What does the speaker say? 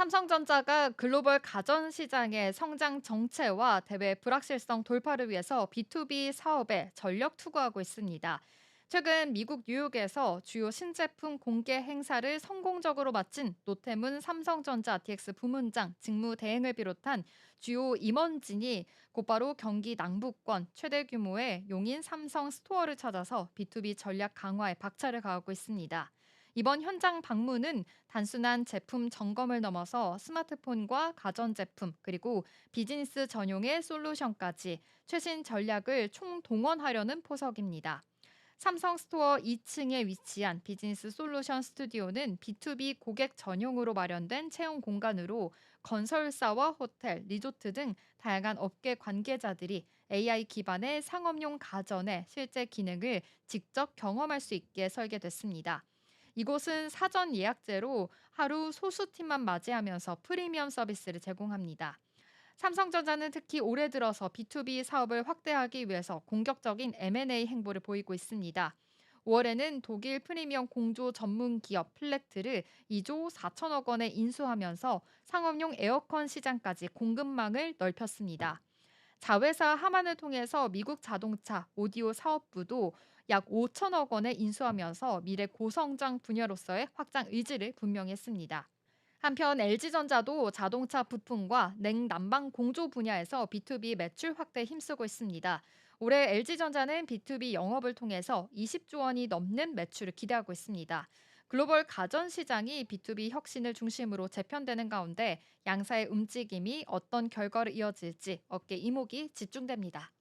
삼성전자가 글로벌 가전 시장의 성장 정체와 대외 불확실성 돌파를 위해서 B2B 사업에 전력 투구하고 있습니다. 최근 미국 뉴욕에서 주요 신제품 공개 행사를 성공적으로 마친 노태문 삼성전자 DX 부문장 직무 대행을 비롯한 주요 임원진이 곧바로 경기 남부권 최대 규모의 용인 삼성 스토어를 찾아서 B2B 전략 강화에 박차를 가하고 있습니다. 이번 현장 방문은 단순한 제품 점검을 넘어서 스마트폰과 가전제품 그리고 비즈니스 전용의 솔루션까지 최신 전략을 총동원하려는 포석입니다. 삼성 스토어 2층에 위치한 비즈니스 솔루션 스튜디오는 B2B 고객 전용으로 마련된 체험 공간으로 건설사와 호텔, 리조트 등 다양한 업계 관계자들이 AI 기반의 상업용 가전의 실제 기능을 직접 경험할 수 있게 설계됐습니다. 이곳은 사전 예약제로 하루 소수팀만 맞이하면서 프리미엄 서비스를 제공합니다. 삼성전자는 특히 올해 들어서 B2B 사업을 확대하기 위해서 공격적인 M&A 행보를 보이고 있습니다. 5월에는 독일 프리미엄 공조 전문 기업 플렉트를 2조 4천억 원에 인수하면서 상업용 에어컨 시장까지 공급망을 넓혔습니다. 자회사 하만을 통해서 미국 자동차 오디오 사업부도 약 5천억 원에 인수하면서 미래 고성장 분야로서의 확장 의지를 분명히 했습니다. 한편 LG전자도 자동차 부품과 냉난방 공조 분야에서 B2B 매출 확대에 힘쓰고 있습니다. 올해 LG전자는 B2B 영업을 통해서 20조 원이 넘는 매출을 기대하고 있습니다. 글로벌 가전 시장이 B2B 혁신을 중심으로 재편되는 가운데 양사의 움직임이 어떤 결과로 이어질지 업계 이목이 집중됩니다.